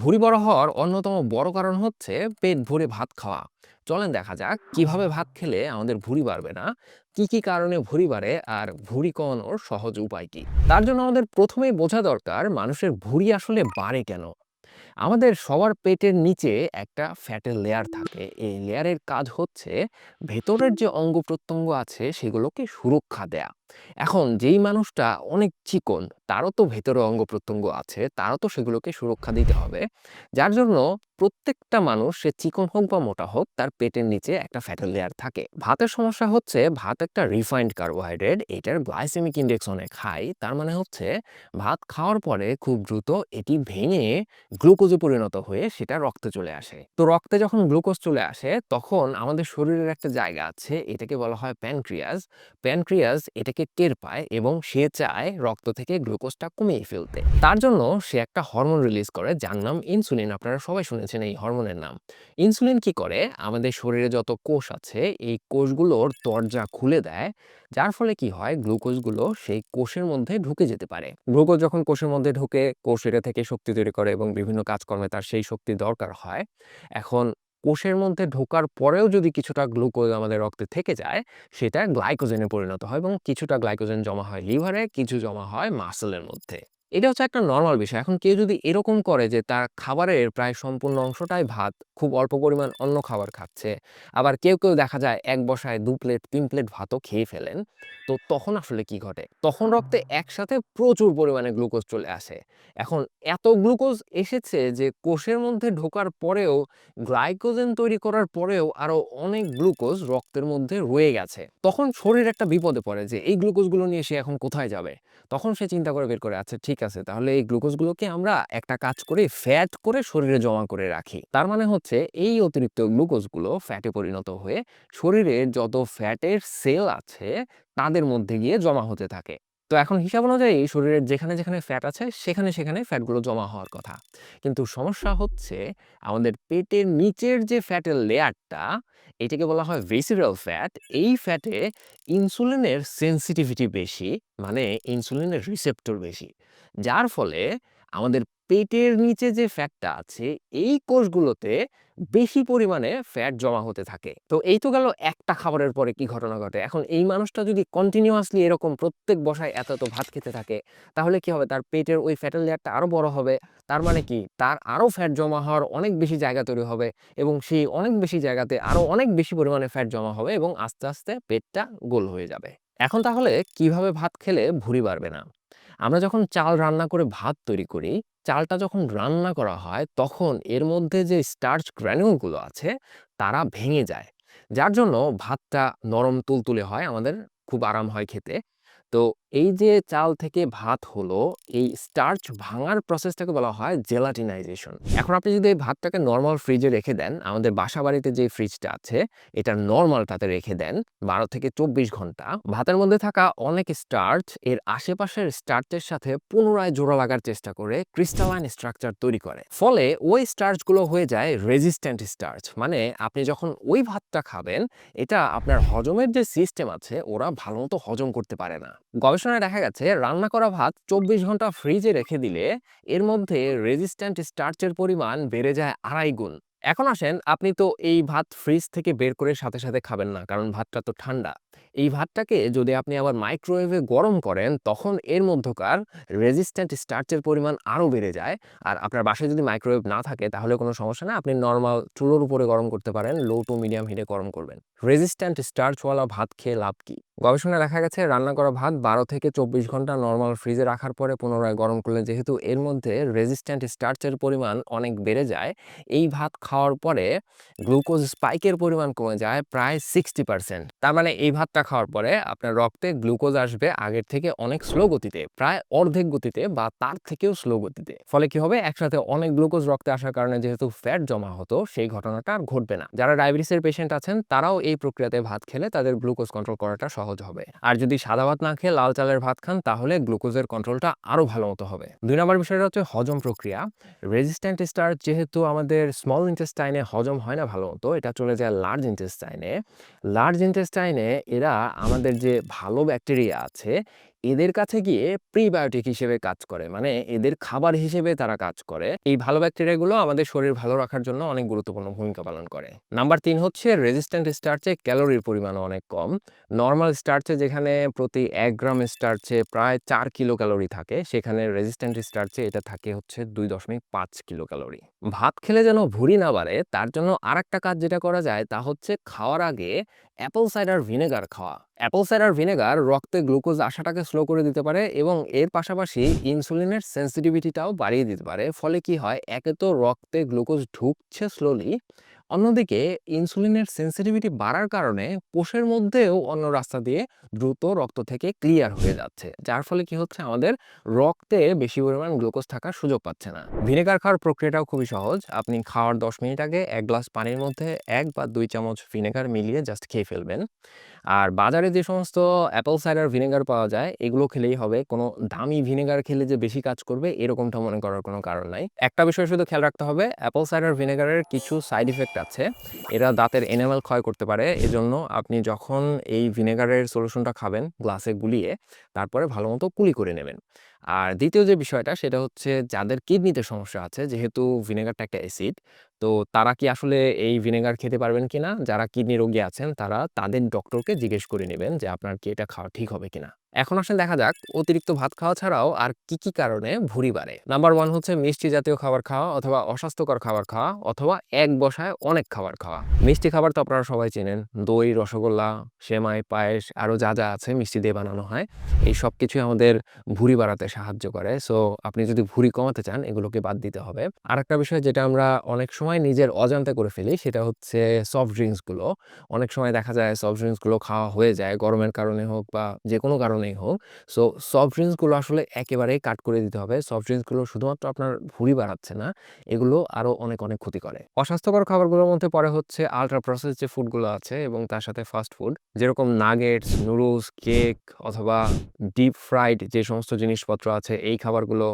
ভুঁড়ি বড় হওয়ার অন্যতম বড় কারণ হচ্ছে পেট ভরে ভাত খাওয়া। চলেন দেখা যাক কীভাবে ভাত খেলে আমাদের ভুঁড়ি বাড়বে না, কি কি কারণে ভুঁড়ি বাড়ে আর ভুঁড়ি কমানোর সহজ উপায় কি? তার জন্য আমাদের প্রথমেই বোঝা দরকার মানুষের ভুঁড়ি আসলে বাড়ে কেন। আমাদের সবার পেটের নিচে একটা ফ্যাটের লেয়ার থাকে। এই লেয়ারের কাজ হচ্ছে ভেতরের যে অঙ্গ প্রত্যঙ্গ আছে সেগুলোকে সুরক্ষা দেয়া। এখন যেই মানুষটা অনেক চিকন, তারও তো ভেতরে অঙ্গ প্রত্যঙ্গ আছে, তারও তো সেগুলোকে সুরক্ষা দিতে হবে। যার জন্য প্রত্যেকটা মানুষ, সে চিকন হোক বা মোটা হোক, তার পেটের নিচে একটা ফ্যাটের লেয়ার থাকে। ভাতের সমস্যা হচ্ছে, ভাত একটা রিফাইন্ড কার্বোহাইড্রেট এটার গ্লাইসেমিক ইন্ডেক্স অনেক হাই তার মানে হচ্ছে ভাত খাওয়ার পরে খুব দ্রুত এটি ভেঙে গ্লুকোজে পরিণত হয়ে সেটা রক্তে চলে আসে। তো রক্তে যখন গ্লুকোজ চলে আসে, তখন আমাদের শরীরের একটা জায়গা আছে, এটাকে বলা হয় প্যানক্রিয়াস প্যানক্রিয়াস এটাকে টের পায় এবং সে চায় রক্ত থেকে গ্লুকোজটা কমিয়ে ফেলতে। তার জন্য সে একটা হরমোন রিলিজ করে যার নাম ইনসুলিন আপনারা সবাই শুনেছেন এই হরমোনের নাম। ইনসুলিন কি করে? আমাদের শরীরে যত কোষ আছে, এই কোষগুলোর দরজা খুলে দেয়, যার ফলে কি হয়? গ্লুকোজগুলো সেই কোষের মধ্যে ঢুকে যেতে পারে। গ্লুকোজ যখন কোষের মধ্যে ঢুকে, কোষ এটা থেকে শক্তি তৈরি করে এবং বিভিন্ন কাজকর্মে তার সেই শক্তি দরকার হয়। এখন কোষের মধ্যে ঢোকার পরেও যদি কিছুটা গ্লুকোজ আমাদের রক্তে থেকে যায়, সেটা গ্লাইকোজেনে পরিণত হয় এবং কিছুটা গ্লাইকোজেন জমা হয় লিভারে, কিছু জমা হয় মাসেলের মধ্যে। এটা হচ্ছে একটা নর্মাল বিষয়। এখন কেউ যদি এরকম করে যে তার খাবারের প্রায় সম্পূর্ণ অংশটাই ভাত, খুব অল্প পরিমাণ অন্য খাবার খাচ্ছে, আবার কেউ কেউ দেখা যায় এক বসায় দু প্লেট, তিন প্লেট ভাতও খেয়ে ফেলেন, তো তখন আসলে কি ঘটে? তখন রক্তে একসাথে প্রচুর পরিমাণে গ্লুকোজ চলে আসে। এখন এত গ্লুকোজ এসেছে যে কোষের মধ্যে ঢোকার পরেও, গ্লাইকোজেন তৈরি করার পরেও আরও অনেক গ্লুকোজ রক্তের মধ্যে রয়ে গেছে। তখন শরীর একটা বিপদে পড়ে যে এই গ্লুকোজগুলো নিয়ে সে এখন কোথায় যাবে? তখন সে চিন্তা করে বের করে আচ্ছা ঠিক আছে। তাহলে এই গ্লুকোজগুলোকে আমরা একটা কাজ করে ফ্যাট করে শরীরে জমা করে রাখি। তার মানে হচ্ছে এই অতিরিক্ত গ্লুকোজগুলো ফ্যাটে পরিণত হয়ে শরীরের যত ফ্যাটের সেল আছে তাদের মধ্যে গিয়ে জমা হতে থাকে। তো এখন হিসাব অনুযায়ী শরীরের যেখানে যেখানে ফ্যাট আছে, সেখানে সেখানে ফ্যাটগুলো জমা হওয়ার কথা। কিন্তু সমস্যা হচ্ছে আমাদের পেটের নিচের যে ফ্যাটের লেয়ারটা, এটাকে বলা হয় ভেসিরাল ফ্যাট এই ফ্যাটে ইনসুলিনের সেন্সিটিভিটি বেশি মানে ইনসুলিনের রিসেপ্টর বেশি। যার ফলে আমাদের পেটের নিচে যে ফ্যাটটা আছে, এই কোষগুলোতে বেশি পরিমাণে ফ্যাট জমা হতে থাকে। তো এই তো গেল একটা খাবারের পরে কি ঘটনা ঘটে? এখন এই মানুষটা যদি কন্টিনিউয়াসলি এরকম প্রত্যেক বসায় এত এত ভাত খেতে থাকে, তাহলে কি হবে? তার পেটের ওই ফ্যাটের লেয়ারটা আরও বড় হবে। তার মানে কি? তার আরও ফ্যাট জমা হওয়ার অনেক বেশি জায়গা তৈরি হবে এবং সেই অনেক বেশি জায়গাতে আরও অনেক বেশি পরিমাণে ফ্যাট জমা হবে এবং আস্তে আস্তে পেটটা গোল হয়ে যাবে। এখন তাহলে কীভাবে ভাত খেলে ভুঁড়ি বাড়বে না? আমরা যখন চাল রান্না করে ভাত তৈরি করি, চালটা যখন রান্না করা হয়, তখন এর মধ্যে যে স্টার্চ গ্র্যানিউলগুলো আছে, তারা ভেঙে যায়। যার জন্য ভাতটা নরম তুলতুলে হয়, আমাদের খুব আরাম হয় খেতে। তো এই যে চাল থেকে ভাত হলো, এই স্টার্চ ভাঙার প্রসেসটাকে বলা হয় জেলাটিনাইজেশন এখন আপনি যদি এই ভাতটাকে নর্মাল ফ্রিজে রেখে দেন, আমাদের বাসা বাড়িতে যে ফ্রিজটা আছে, এটা নর্মালটাতে রেখে দেন বারো থেকে চব্বিশ ঘণ্টা। ভাতের মধ্যে থাকা অনেক স্টার্চ এর আশেপাশের স্টার্চের সাথে পুনরায় জোড়া লাগার চেষ্টা করে ক্রিস্টালাইন স্ট্রাকচার তৈরি করে। ফলে ওই স্টার্চগুলো হয়ে যায় রেজিস্ট্যান্ট স্টার্চ মানে আপনি যখন ওই ভাতটা খাবেন, এটা আপনার হজমের যে সিস্টেম আছে, ওরা ভালো মতো হজম করতে পারে না। গবেষণায় দেখা গেছে, রান্না করা ভাত চব্বিশ ঘণ্টা ফ্রিজে রেখে দিলে এর মধ্যে রেজিস্ট্যান্ট স্টার্চের পরিমাণ বেড়ে যায় আড়াই গুণ। এখন আসেন, আপনি তো এই ভাত ফ্রিজ থেকে বের করে সাথে সাথে খাবেন না, কারণ ভাতটা তো ঠান্ডা। এই ভাতটাকে যদি আপনি আবার মাইক্রোওয়েভে গরম করেন, তখন এর মধ্যকার রেজিস্ট্যান্ট স্টার্চের পরিমাণ আরও বেড়ে যায়। আর আপনার বাসায় যদি মাইক্রোওয়েভ না থাকে, তাহলে কোনো সমস্যা না, আপনি নর্মাল চুলোর উপরে গরম করতে পারেন লো টু মিডিয়াম হিটে গরম করবেন। রেজিস্ট্যান্ট স্টার্চওয়ালা ভাত খেয়ে লাভ কি? গবেষণায় দেখা গেছে, রান্না করা ভাত বারো থেকে চব্বিশ ঘণ্টা নর্মাল ফ্রিজে রাখার পরে পুনরায় গরম করলে যেহেতু এর মধ্যে রেজিস্ট্যান্ট স্টার্চের পরিমাণ অনেক বেড়ে যায়, এই ভাত খাওয়ার পরে গ্লুকোজ স্পাইকের পরিমাণ কমে যায় প্রায় সিক্সটি পার্সেন্ট তার মানে এই ভাতটা খাওয়ার পরে আপনার রক্তে গ্লুকোজ আসবে আগের থেকে অনেক স্লো গতিতে, প্রায় অর্ধেক গতিতে বা তার থেকেও স্লো গতিতে। ফলে কি হবে? একসাথে অনেক গ্লুকোজ রক্তে আসার কারণে যেহেতু ফ্যাট জমা হতো, সেই ঘটনাটা আর ঘটবে না। যারা ডায়াবেটিসের পেশেন্ট আছেন, তারাও এই প্রক্রিয়াতে ভাত খেলে তাদের গ্লুকোজ কন্ট্রোল করাটা সহজ হবে। আর যদি সাদা ভাত না খেয়ে লাল চালের ভাত খান, তাহলে গ্লুকোজের কন্ট্রোলটা আরও ভালো মতো হবে। দুই নম্বর বিষয়টা হচ্ছে হজম প্রক্রিয়া। রেজিস্ট্যান্ট স্টার যেহেতু আমাদের স্মল ইন্টেস্টাইনে হজম হয় না ভালো মতো, এটা চলে যায় লার্জ ইন্টেস্টাইনে। লার্জ ইন্টেস্টাইনে এরা আমাদের যে ভালো ব্যাকটেরিয়া আছে, এদের কাছে গিয়ে প্রিবায়োটিক হিসেবে কাজ করে। মানে এদের খাবার হিসেবে তারা কাজ করে। এই ভালো ব্যাকটেরিয়াগুলো আমাদের শরীর ভালো রাখার জন্য অনেক গুরুত্বপূর্ণ ভূমিকা পালন করে। নাম্বার তিন হচ্ছে রেজিস্ট্যান্ট স্টার্চে ক্যালোরির পরিমাণ অনেক কম। নর্মাল স্টার্চে যেখানে প্রতি এক গ্রাম স্টার্চে প্রায় চার কিলো ক্যালোরি থাকে, সেখানে রেজিস্ট্যান্ট স্টার্চে এটা থাকে হচ্ছে দুই দশমিক পাঁচ কিলো ক্যালোরি ভাত খেলে যেন ভুঁড়ি না বাড়ে, তার জন্য আর একটা কাজ যেটা করা যায় তা হচ্ছে খাওয়ার আগে অ্যাপল সাইডার ভিনেগার খাওয়া। অ্যাপল সাইডার ভিনেগার রক্তে গ্লুকোজ আসাটাকে স্লো করে দিতে পারে এবং এর পাশাপাশি ইনসুলিনের সেন্সিটিভিটিটাও বাড়িয়ে দিতে পারে। ফলে কি হয়, একে তো রক্তে গ্লুকোজ ঢুকছে স্লোলি অন্যদিকে ইনসুলিনের সেন্সিটিভিটি বাড়ার কারণে কোষের মধ্যেও অন্য রাস্তা দিয়ে দ্রুত রক্ত থেকে ক্লিয়ার হয়ে যাচ্ছে, যার ফলে কি হচ্ছে? আমাদের রক্তে বেশি পরিমাণ গ্লুকোজ থাকার সুযোগ পাচ্ছে না। ভিনেগার খাওয়ার প্রক্রিয়াটাও খুবই সহজ। আপনি খাওয়ার দশ মিনিট আগে এক গ্লাস পানির মধ্যে এক বা দুই চামচ ভিনেগার মিলিয়ে জাস্ট খেয়ে ফেলবেন। আর বাজারে যে সমস্ত অ্যাপল সাইডার ভিনেগার পাওয়া যায়, এগুলো খেলেই হবে। কোনো দামি ভিনেগার খেলে যে বেশি কাজ করবে, এরকমটা মনে করার কোনো কারণ নাই। একটা বিষয় শুধু খেয়াল রাখতে হবে অ্যাপল সাইডার ভিনেগারের কিছু সাইড ইফেক্ট আছে এরা দাঁতের এনামেল ক্ষয় করতে পারে। এজন্য আপনি যখন এই ভিনেগারের সলিউশনটা খাবেন গ্লাসে গুলিয়ে, তারপরে ভালো মতো কুলি করে নেবেন। আর দ্বিতীয় যে বিষয়টা, সেটা হচ্ছে যাদের কিডনিতে সমস্যা আছে, যেহেতু ভিনেগারটা একটা অ্যাসিড, তো তারা কি আসলে এই ভিনেগার খেতে পারবেন কিনা? যারা কিডনি রোগী আছেন, তারা তাদের ডক্টরকে জিজ্ঞেস করে নেবেন যে আপনার কি এটা খাওয়া ঠিক হবে কিনা। এখন আসলে দেখা যাক, অতিরিক্ত ভাত খাওয়া ছাড়াও আর কি কি কারণে ভুঁড়ি বাড়ে। নাম্বার ওয়ান হচ্ছে মিষ্টি জাতীয় খাবার খাওয়া অথবা অস্বাস্থ্যকর খাবার খাওয়া অথবা এক বসায় অনেক খাবার খাওয়া। মিষ্টি খাবার তো আপনারা সবাই চেনেন, দই, রসগোল্লা, সেমাই, পায়েস আরও যা যা আছে মিষ্টি দিয়ে বানানো হয়। এই সব কিছুই আমাদের ভুঁড়ি বাড়াতে সাহায্য করে। সো আপনি যদি ভুঁড়ি কমাতে চান, এগুলোকে বাদ দিতে হবে। আর একটা বিষয় যেটা আমরা অনেক সময় নিজের অজান্তে করে ফেলি, সেটা হচ্ছে সফট ড্রিঙ্কসগুলো অনেক সময় দেখা যায় সফট ড্রিঙ্কসগুলো খাওয়া হয়ে যায়, গরমের কারণে হোক বা যে কোনো কারণেই হোক। সো সফট ড্রিঙ্কসগুলো আসলে একেবারেই কাট করে দিতে হবে। সফট ড্রিঙ্কসগুলো শুধুমাত্র আপনার ভুঁড়ি বাড়াচ্ছে না, এগুলো আরও অনেক অনেক ক্ষতি করে। অস্বাস্থ্যকর খাবারগুলোর মধ্যে পরে হচ্ছে আলট্রা প্রসেস যে ফুডগুলো আছে এবং তার সাথে ফাস্ট ফুড যেরকম নাগেটস নুডলস কেক অথবা ডিপ ফ্রাইড যে সমস্ত জিনিসপত্র আছে, এই খাবারগুলো,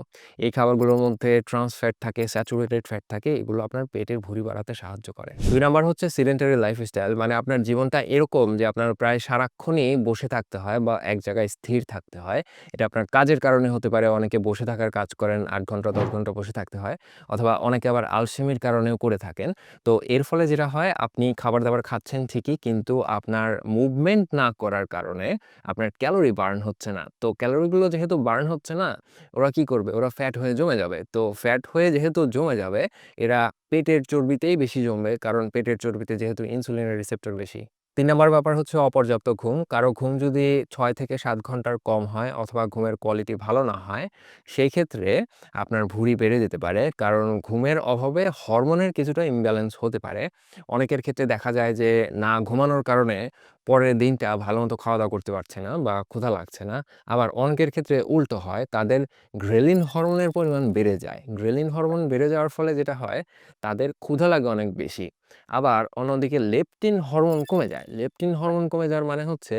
এই খাবারগুলোর মধ্যে ট্রান্স ফ্যাট থাকে স্যাচুরেটেড ফ্যাট থাকে, এগুলো আপনার পেটের ভুঁড়ি বাড়াতে সাহায্য করে। দুই নাম্বার হচ্ছে সিডেন্টারি লাইফস্টাইল মানে আপনার জীবনটা এরকম যে আপনার প্রায় সারাক্ষণই বসে থাকতে হয় বা এক জায়গায় স্থির থাকতে হয়। এটা আপনার কাজের কারণে হতে পারে, অনেকে বসে থাকার কাজ করেন, আট ঘণ্টা, দশ ঘণ্টা বসে থাকতে হয়, অথবা অনেকে আবার আলসেমির কারণেও করে থাকেন। তো এর ফলে যেটা হয়, আপনি খাবার দাবার খাচ্ছেন ঠিকই, কিন্তু আপনার মুভমেন্ট না করার কারণে আপনার ক্যালোরি বার্ন হচ্ছে না। তো ক্যালোরিগুলো যেহেতু বার্ন হচ্ছে না? ওরা কি করবে? ওরা ফ্যাট হয়ে জমে যাবে। তো ফ্যাট হয়ে যেহেতু জমে যাবে, এরা পেটের চর্বিতেই বেশি জমবে। কারণ পেটের চর্বিতে যেহেতু ইনসুলিনের রিসেপ্টর বেশি। তিন নম্বর ব্যাপার হচ্ছে অপর্যাপ্ত ঘুম। কারও ঘুম যদি ছয় থেকে সাত ঘণ্টার কম হয় অথবা ঘুমের কোয়ালিটি ভালো না হয় সেই ক্ষেত্রে আপনার ভুঁড়ি বেড়ে যেতে পারে। কারণ ঘুমের অভাবে হরমোনের কিছুটা ইমব্যালেন্স হতে পারে। অনেকের ক্ষেত্রে দেখা যায় যে না ঘুমানোর কারণে পরের দিনটা ভালো মতো খাওয়া দাওয়া করতে পারছে না বা ক্ষুধা লাগছে না। আবার অনেকের ক্ষেত্রে উল্টো হয়, তাদের গ্রেলিন হরমোনের পরিমাণ বেড়ে যায়। গ্রেলিন হরমোন বেড়ে যাওয়ার ফলে যেটা হয়, তাদের ক্ষুধা লাগে অনেক বেশি। আবার অন্যদিকে লেপটিন হরমোন কমে যায়। লেপটিন হরমোন কমে যাওয়ার মানে হচ্ছে,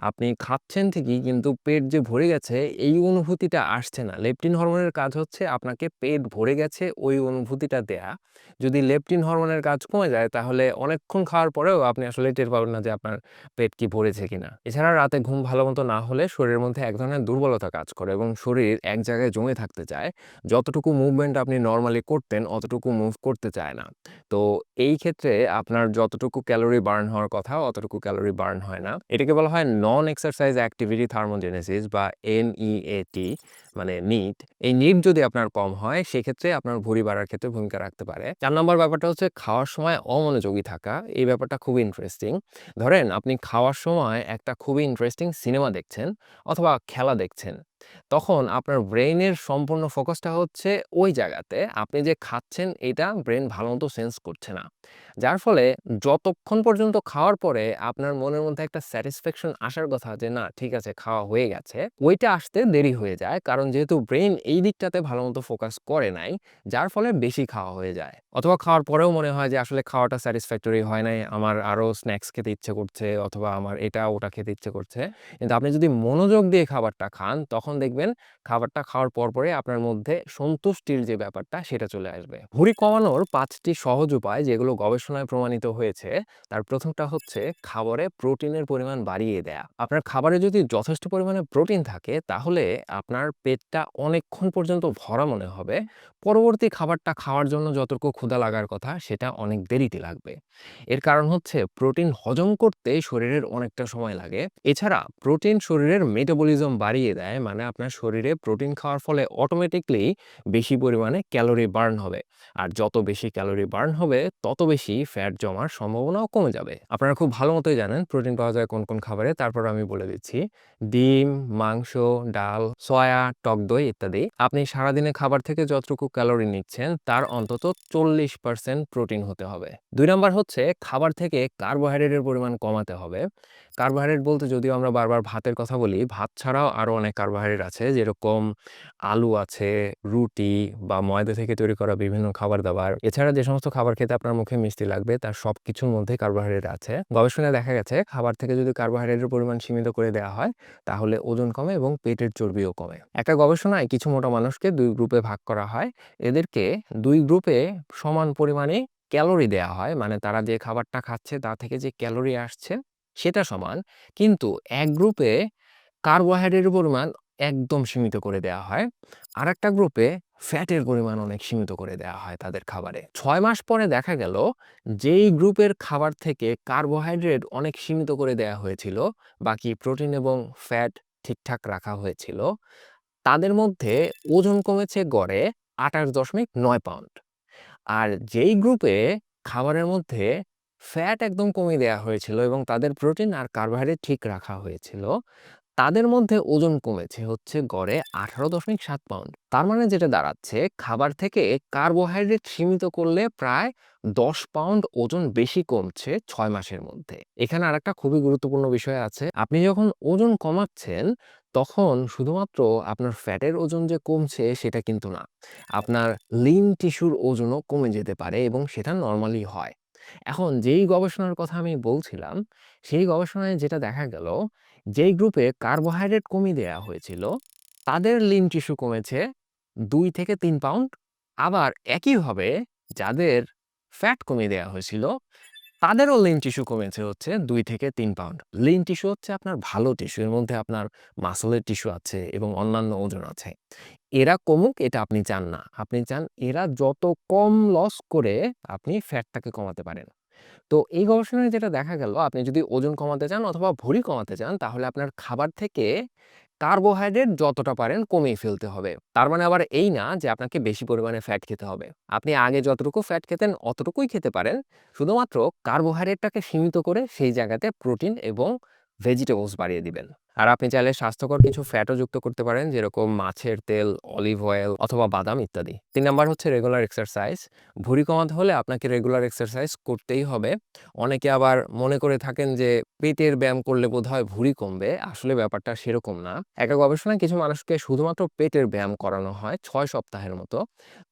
আপনি খাচ্ছেন ঠিকই কিন্তু পেট যে ভরে গেছে, এই অনুভূতিটা আসছে না। লেপটিন হরমোনের কাজ হচ্ছে আপনাকে পেট ভরে গেছে, ওই অনুভূতিটা দেয়া। যদি লেপটিন হরমোনের কাজ কমে যায়, তাহলে অনেকক্ষণ খাওয়ার পরেও আপনি আসলে টের পাবেন না যে আপনার পেট কি ভরেছে কিনা। এছাড়া রাতে ঘুম ভালো মতো না হলে শরীরের মধ্যে এক ধরনের দুর্বলতা কাজ করে এবং শরীর এক জায়গায় জমে থাকতে চায়। যতটুকু মুভমেন্ট আপনি নর্মালি করতেন, অতটুকু মুভ করতে চায় না। তো এই ক্ষেত্রে আপনার যতটুকু ক্যালোরি বার্ন হওয়ার কথা, অতটুকু ক্যালোরি বার্ন হয় না। এটাকে বলা হয় নন এক্সারসাইজ অ্যাক্টিভিটি থার্মোজেনেসিস বা এনইএটি মানে নিট এই নিট যদি আপনার কম হয়, সেক্ষেত্রে আপনার ভুঁড়ি বাড়ার ক্ষেত্রে ভূমিকা রাখতে পারে। চার নম্বর ব্যাপারটা হচ্ছে খাওয়ার সময় অমনোযোগী থাকা। এই ব্যাপারটা খুবই ইন্টারেস্টিং ধরেন আপনি খাওয়ার সময় একটা খুবই ইন্টারেস্টিং সিনেমা দেখছেন অথবা খেলা দেখছেন। তখন আপনার ব্রেইনের সম্পূর্ণ ফোকাসটা হচ্ছে ওই জায়গাতে আপনি যে খাচ্ছেন এটা ব্রেন ভালো মতো সেন্স করছে না যার ফলে যতক্ষণ পর্যন্ত খাওয়ার পরে আপনার মনের মধ্যে একটা স্যাটিসফ্যাকশন আসার কথা যে না ঠিক আছে খাওয়া হয়ে গেছে ওইটা আসতে দেরি হয়ে যায় কারণ যেহেতু ব্রেন এই দিকটাতে ভালো মতো ফোকাস করে নাই যার ফলে বেশি খাওয়া হয়ে যায় অথবা খাওয়ার পরেও মনে হয় যে আসলে খাওয়াটা স্যাটিসফ্যাক্টরি হয় নাই। আমার আরও স্ন্যাক্স খেতে ইচ্ছে করছে অথবা আমার এটা ওটা খেতে ইচ্ছে করছে। কিন্তু আপনি যদি মনোযোগ দিয়ে খাবারটা খান, তখন দেখবেন খাবারটা খাওয়ার পর পরে আপনার মধ্যে সন্তুষ্টির যে ব্যাপারটা সেটা চলে আসবে। ভুঁড়ি কমানোর পাঁচটি সহজ উপায় যেগুলো গবেষণায় প্রমাণিত হয়েছে, তার প্রথমটা হচ্ছে খাবারে প্রোটিনের পরিমাণ বাড়িয়ে দেয়া। আপনার খাবারে যদি যথেষ্ট পরিমাণে প্রোটিন থাকে, তাহলে আপনার পেটটা অনেকক্ষণ পর্যন্ত ভরা মনে হবে। পরবর্তী খাবারটা খাওয়ার জন্য যতটুকু ক্ষুধা লাগার কথা, সেটা অনেক দেরিতে লাগবে। এর কারণ হচ্ছে প্রোটিন হজম করতে শরীরের অনেকটা সময় লাগে। এছাড়া প্রোটিন শরীরের মেটাবলিজম বাড়িয়ে দেয়, মানে আপনার শরীরে প্রোটিন খাওয়ার ফলে অটোমেটিকলি বেশি পরিমাণে ক্যালোরি বার্ন হবে। আর যত বেশি ক্যালোরি বার্ন হবে, তত বেশি ফ্যাট জমার সম্ভাবনাও কমে যাবে। আপনারা খুব ভালো মতোই জানেন প্রোটিন পাওয়া যায় কোন, কোন খাবারে, তারপর আমি বলে দিচ্ছি। ডিম, মাংস, ডাল, সয়া, টক দই ইত্যাদি। আপনি সারাদিনে খাবার থেকে যতটুকু ক্যালোরি নিচ্ছেন, তার অন্তত ৪০% প্রোটিন হতে হবে। দুই নম্বর হচ্ছে খাবার থেকে কার্বোহাইড্রেটের পরিমাণ কমাতে হবে। কার্বোহাইড্রেট বলতে যদিও আমরা বারবার ভাতের কথা বলি, ভাত ছাড়াও আরও অনেক কার্বোহাইড্রেট আছে। যেরকম আলু আছে, রুটি বা ময়দা থেকে তৈরি করা বিভিন্ন খাবার-দাবার। এছাড়া যে সমস্ত খাবার খেতে আপনার মুখে মিষ্টি লাগবে, তার সব কিছুর মধ্যে কার্বোহাইড্রেট আছে। গবেষণায় দেখা গেছে খাবার থেকে যদি কার্বোহাইড্রেটের পরিমাণ সীমিত করে দেওয়া হয়, তাহলে ওজন কমে এবং পেটের চর্বিও কমে। একটা গবেষণায় কিছু মোটা মানুষকে দুই গ্রুপে ভাগ করা হয়। এদেরকে দুই গ্রুপে সমান পরিমাণে ক্যালোরি দেয়া হয়। মানে তারা যে খাবারটা খাচ্ছে, তা থেকে যে ক্যালোরি আসছে, সেটা সমান। কিন্তু এক গ্রুপে কার্বোহাইড্রেটের পরিমাণ একদম সীমিত করে দেয়া হয়। আর একটা গ্রুপে ফ্যাটের পরিমাণ অনেক সীমিত করে দেয়া হয় তাদের খাবারে। ছয় মাস পরে দেখা গেল, যেই গ্রুপের খাবার থেকে কার্বোহাইড্রেট অনেক সীমিত করে দেয়া হয়েছিল, বাকি প্রোটিন এবং ফ্যাট ঠিকঠাক রাখা হয়েছিল, তাদের মধ্যে ওজন কমেছে গড়ে ২৮.৯ পাউন্ড। আর যেই গ্রুপে খাবারের মধ্যে ফ্যাট একদম কমিয়ে দেয়া হয়েছিল এবং তাদের প্রোটিন আর কার্বোহাইড্রেট ঠিক রাখা হয়েছিল, তাদের মধ্যে ওজন কমেছে হচ্ছে গড়ে ১৮.৭ পাউন্ড। তার মানে যেটা দাঁড়াচ্ছে, খাবার থেকে কার্বোহাইড্রেট সীমিত করলে প্রায় ১০ পাউন্ড ওজন বেশি কমছে ছয় মাসের মধ্যে। এখানে আরেকটা খুবই গুরুত্বপূর্ণ বিষয় আছে। আপনি যখন ওজন কমাচ্ছেন, তখন শুধুমাত্র আপনার ফ্যাটের ওজন যে কমছে, সেটা কিন্তু না। আপনার লিন টিস্যুর ওজনও কমে যেতে পারে এবং সেটা নর্মালি হয়। এখন যেই গবেষণার কথা আমি বলছিলাম, সেই গবেষণায় যেটা দেখা গেল, যেই গ্রুপে কার্বোহাইড্রেট কমিয়ে দেওয়া হয়েছিল, তাদের লিন টিস্যু কমেছে দুই থেকে তিন পাউন্ড। আবার একইভাবে যাদের ফ্যাট কমিয়ে দেওয়া হয়েছিল, তাদেরও লিন টিস্যু কমেছে হচ্ছে দুই থেকে তিন পাউন্ড। লিন টিস্যু হচ্ছে আপনার ভালো টিস্যু। এর মধ্যে আপনার মাসলের টিস্যু আছে এবং অন্যান্য ওজন আছে। এরা কমুক এটা আপনি চান না। আপনি চান এরা যত কম লস করে আপনি ফ্যাটটাকে কমাতে পারেন। তো এই গবেষণায় যেটা দেখা গেল, আপনি যদি ওজন কমাতে চান অথবা ভরি কমাতে চান, তাহলে আপনার খাবার থেকে কার্বোহাইড্রেট যতটা পারেন কমিয়ে ফেলতে হবে। তার মানে আবার এই না যে আপনাকে বেশি পরিমাণে ফ্যাট খেতে হবে। আপনি আগে যতটুকু ফ্যাট খেতেন অতটুকুই খেতে পারেন। শুধুমাত্র কার্বোহাইড্রেটটাকে সীমিত করে সেই জায়গাতে প্রোটিন এবং ভেজিটেবলস বাড়িয়ে দিবেন। আর আপনি চাইলে স্বাস্থ্যকর কিছু ফ্যাটও যুক্ত করতে পারেন, যেরকম মাছের তেল, অলিভ অয়েল অথবা বাদাম ইত্যাদি। তিন নাম্বার হচ্ছে রেগুলার এক্সারসাইজ। ভুঁড়ি কমাতে হলে আপনাকে রেগুলার এক্সারসাইজ করতেই হবে। অনেকে আবার মনে করে থাকেন যে পেটের ব্যায়াম করলে বোধহয় ভুঁড়ি কমবে। আসলে ব্যাপারটা সেরকম না। একটা গবেষণায় কিছু মানুষকে শুধুমাত্র পেটের ব্যায়াম করানো হয় ছয় সপ্তাহের মতো।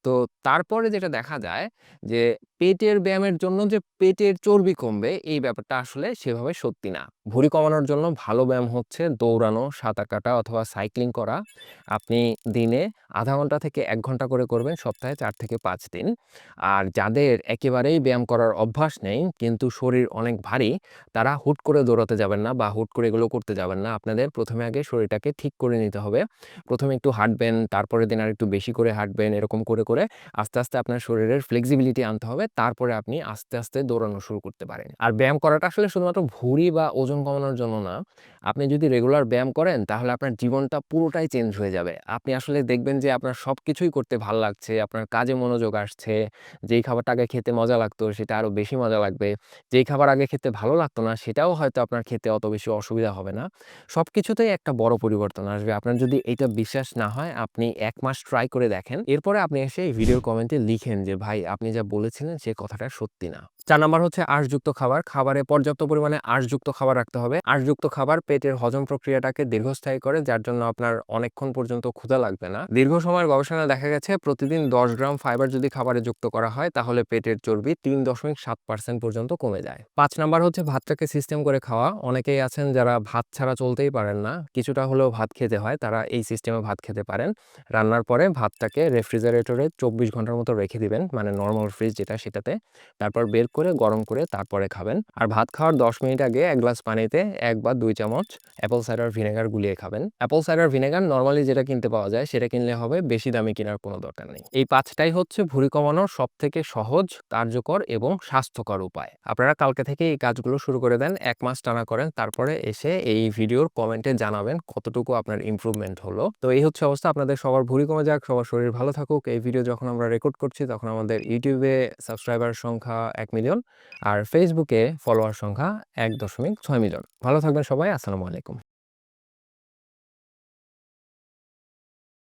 তো তারপরে যেটা দেখা যায় যে পেটের ব্যায়ামের জন্য যে পেটের চর্বি কমবে, এই ব্যাপারটা আসলে সেভাবে সত্যি না। ভুঁড়ি কমানোর জন্য ভালো ব্যায়াম হচ্ছে দৌড়ানো, সাঁতার কাটা অথবা সাইক্লিং করা। আপনি দিনে আধা ঘণ্টা থেকে এক ঘণ্টা করে করবেন সপ্তাহে চার থেকে পাঁচ দিন। আর যাদের একেবারেই ব্যায়াম করার অভ্যাস নেই, কিন্তু শরীর অনেক ভারী, তারা হুট করে দৌড়াতে যাবেন না বা হুট করে এগুলো করতে যাবেন না। আপনাদের প্রথমে আগে শরীরটাকে ঠিক করে নিতে হবে। প্রথমে একটু হাঁটবেন, তারপরের দিন আরেকটু বেশি করে হাঁটবেন। এরকম করে, করে আস্তে, আস্তে আপনার শরীরের ফ্লেক্সিবিলিটি আনতে হবে। তারপরে আপনি আস্তে, আস্তে দৌড়ানো শুরু করতে পারেন। আর ব্যায়াম করাটা আসলে শুধুমাত্র ভুঁড়ি বা ওজন কমানোর জন্য না। আপনি যদি রেগুলার ব্যায়াম করেন, তাহলে আপনার জীবনটা পুরোটাই চেঞ্জ হয়ে যাবে। আপনি আসলে দেখবেন যে আপনার সব কিছুই করতে ভালো লাগছে, আপনার কাজে মনোযোগ আসছে। যেই খাবারটা আগে খেতে মজা লাগতো, সেটা আরও বেশি মজা লাগবে। যেই খাবার আগে খেতে ভালো লাগতো না, সেটাও হয়তো আপনার খেতে অত বেশি অসুবিধা হবে না। সব কিছুতেই একটা বড় পরিবর্তন আসবে। আপনার যদি এইটা বিশ্বাস না হয়, আপনি এক মাস ট্রাই করে দেখেন। এরপরে আপনি এসে এই ভিডিওর কমেন্টে লিখেন যে, "ভাই আপনি যা বলেছিলেন সে কথাটা সত্যি না।" চার নাম্বার হচ্ছে আঁশযুক্ত খাবার। খাবারে পর্যাপ্ত পরিমাণে আঁশযুক্ত খাবার রাখতে হবে। আঁশযুক্ত খাবার পেটের হজম প্রক্রিয়াটাকে দীর্ঘস্থায়ী করে, যার জন্য আপনার অনেকক্ষণ পর্যন্ত ক্ষুধা লাগবে না। দীর্ঘ সময়ের গবেষণা দেখা গেছে, প্রতিদিন দশ গ্রাম ফাইবার যদি খাবারে যুক্ত করা হয়, তাহলে পেটের চর্বি তিন দশমিক সাত পার্সেন্ট পর্যন্ত কমে যায়। পাঁচ নাম্বার হচ্ছে ভাতটাকে সিস্টেম করে খাওয়া। অনেকেই আছেন যারা ভাত ছাড়া চলতেই পারেন না। কিছুটা হলেও ভাত খেতে হয়, তারা এই সিস্টেমে ভাত খেতে পারেন। রান্নার পরে ভাতটাকে রেফ্রিজারেটরে চব্বিশ ঘণ্টার মতো রেখে দিবেন মানে নর্মাল ফ্রিজ যেটা সেটাতে। তারপর বের করে, গরম করে তারপরে খাবেন। আর ভাত খাওয়ার দশ মিনিট আগে এক গ্লাস পানিতে এক বা দুই চামচ অ্যাপল সাইডার ভিনেগার গুলিয়ে খাবেন। অ্যাপল সাইডার ভিনেগার নর্মালি যেটা কিনতে পাওয়া যায়, সেটা কিনলে হবে বেশি দামি কেনার কোনো দরকার নেই। এই পাঁচটাই হচ্ছে ভুঁড়ি কমানোর সব থেকে সহজ, কার্যকর এবং স্বাস্থ্যকর উপায়। আপনারা কালকে থেকে এই কাজগুলো শুরু করে দেন, এক মাস টানা করেন, তারপরে এসে এই ভিডিওর কমেন্টে জানাবেন কতটুকু আপনার ইম্প্রুভমেন্ট হলো। তো এই হচ্ছে অবস্থা, আপনাদের সবার ভুঁড়ি কমে যাক, সবার শরীর ভালো থাকুক। এই ভিডিও যখন আমরা রেকর্ড করছি, তখন আমাদের ইউটিউবে সাবস্ক্রাইবার সংখ্যা এক মিলিয়ন আর ফেসবুকে ফলোয়ার সংখ্যা এক দশমিক ছয় মিলিয়ন। ভালো থাকবেন সবাই আসসালামু আলাইকুম।